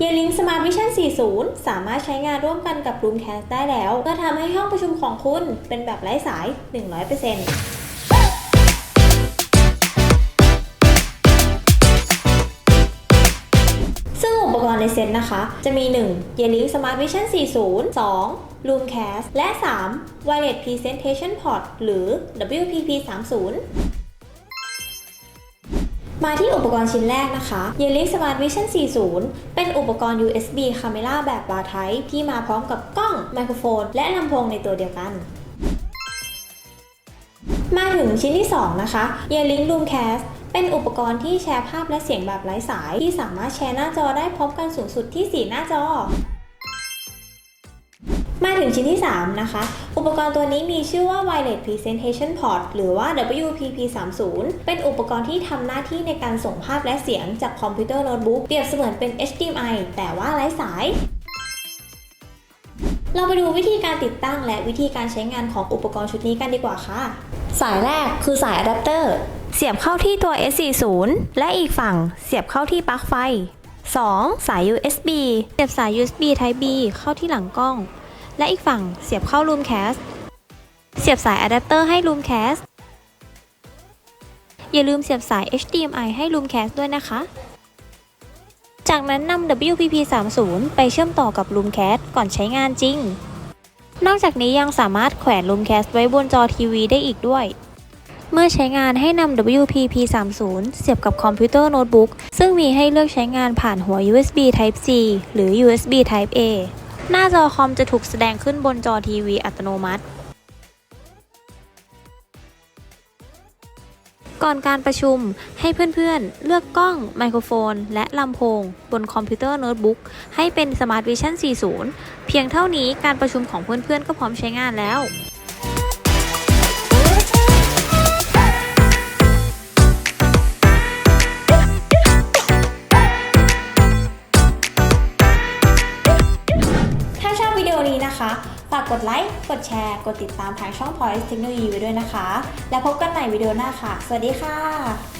Yearlink Smart Vision 40 สามารถใช้งานร่วมกันกับ Roomcast ได้แล้วเพื่อทำให้ห้องประชุมของคุณเป็นแบบไร้สาย 100%ซึ่งอุปกรณ์ในเซ็ตนะคะ จะมี 1 Yearlink Smart Vision 40 2 Roomcast และ 3 Wireless Presentation Port หรือ WPP 30 มาที่อุปกรณ์ชิ้นแรกนะคะ y e l i n k Smart Vision 40 เป็นอุปกรณ์ USB Camera แบบบาร์ไทป์ที่มาพร้อมกับกล้อง ไมโครโฟน และลำโพงในตัวเดียวกัน มาถึงชิ้นที่ 2 นะคะ y e l i n k Roomcast เป็นอุปกรณ์ที่แชร์ภาพและเสียงแบบไร้สาย ที่สามารถแชร์หน้าจอได้พร้อมกันสูงสุดที่ 4 หน้าจอ มาถึงชิ้นที่ 3 นะคะ อุปกรณ์ตัวนี้มีชื่อว่า Wireless Presentation Port หรือว่า WPP30 เป็นอุปกรณ์ที่ทำหน้าที่ในการส่งภาพและเสียงจากคอมพิวเตอร์โน้ตบุ๊กเปรียบเสมือนเป็น HDMI แต่ว่าไร้สายเราไปดูวิธีการติดตั้งและวิธีการใช้งานของอุปกรณ์ชุดนี้กันดีกว่าค่ะ สายแรกคือสายอะแดปเตอร์ เสียบเข้าที่ตัว S40 และอีกฝั่งเสียบเข้าที่ปลั๊กไฟ 2. สาย USB เสียบสาย USB Type B เข้าที่หลังกล้อง และอีกฝั่งเสียบเข้า Roomcast เสียบสายอะแดปเตอร์ให้ Roomcast อย่าลืมเสียบสาย HDMI ให้ Roomcast ด้วยนะคะ จากนั้นนำ WPP30 ไปเชื่อมต่อกับ Roomcast ก่อนใช้งานจริง นอกจากนี้ยังสามารถแขวน Roomcast ไว้บนจอทีวีได้อีกด้วย เมื่อใช้งานให้นำ WPP30 เสียบกับคอมพิวเตอร์โน้ตบุ๊กซึ่งมีให้เลือกใช้งานผ่านหัว USB Type C หรือ USB Type A หน้าจอคอมจะถูกแสดงขึ้นบนจอทีวีอัตโนมัติ ก่อนการประชุมให้เพื่อนๆ เลือกกล้อง ไมโครโฟน และลำโพง บนคอมพิวเตอร์โน้ตบุ๊กให้เป็น Smart Vision 40 เพียงเท่านี้การประชุมของเพื่อนๆ ก็พร้อมใช้งานแล้ว นะคะ ฝากกดไลค์ กดแชร์ กดติดตามทางช่อง Point Technology ไว้ด้วยนะคะ แล้วพบกันใหม่วิดีโอหน้าค่ะ สวัสดีค่ะ